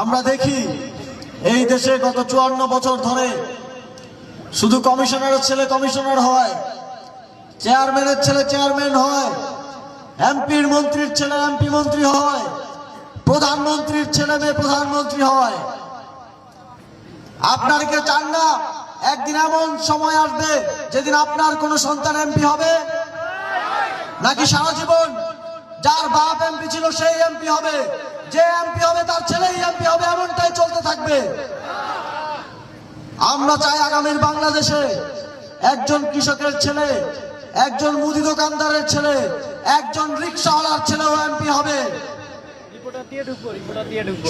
আমরা দেখি এই দেশে গত চুয়ান্ন বছর ধরে শুধু কমিশনারের ছেলে কমিশনার হয়, চেয়ারম্যানের ছেলে চেয়ারম্যান হয়, এমপির মন্ত্রীর ছেলে এমপি মন্ত্রী হয়, প্রধানমন্ত্রীর ছেলে মেয়ে প্রধানমন্ত্রী হয়। আপনার কে চান না একদিন এমন সময় আসবে যেদিন আপনার কোনো সন্তান এমপি হবে? নাকি সারা জীবন যার বাপ এমপি ছিল সেই এমপি হবে? যে এমপি হবে তার ছেলেই থাকবে। আমরা চাই আগামীর বাংলাদেশে একজন কৃষকের ছেলে একজন মুদি দোকানদারের ছেলে একজন রিক্সাওয়ালার ছেলেও এমপি হবে।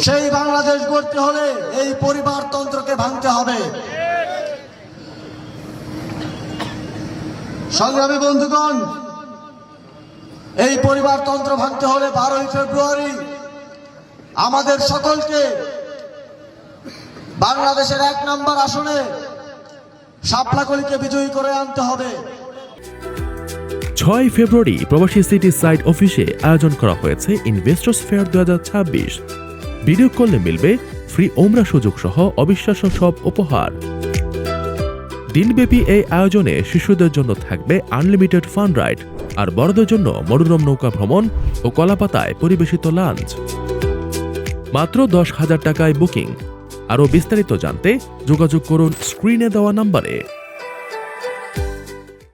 সেই বাংলাদেশ গড়তে হলে এই পরিবারতন্ত্রকে ভাঙতে হবে। সংগ্রামী বন্ধুগণ এই পরিবারতন্ত্র ভাঙতে হলে বারোই ফেব্রুয়ারি আমাদের সকলকে বাংলাদেশের এক নম্বর আসনে শাপলাকলিকে বিজয়ী করে আনতে হবে। ছয় ফেব্রুয়ারি প্রবাসী সিটি সাইট অফিসে আয়োজন করা হয়েছে ইনভেস্টর্স ফেয়ার দু হাজার ছাব্বিশ। ভিডিও কলে মিলবে ফ্রি ওমরা সুযোগ সহ অবিশ্বাস্য সব উপহার। দিনব্যাপী এই আয়োজনে শিশুদের জন্য থাকবে আনলিমিটেড ফান রাইড আর বড়দের জন্য মনোরম নৌকা ভ্রমণ ও কলাপাতায় পরিবেশিত লাঞ্চ মাত্র দশ হাজার টাকায় বুকিং আরও বিস্তারিত জানতে যোগাযোগ করুন স্ক্রিনে দেওয়া নম্বরে।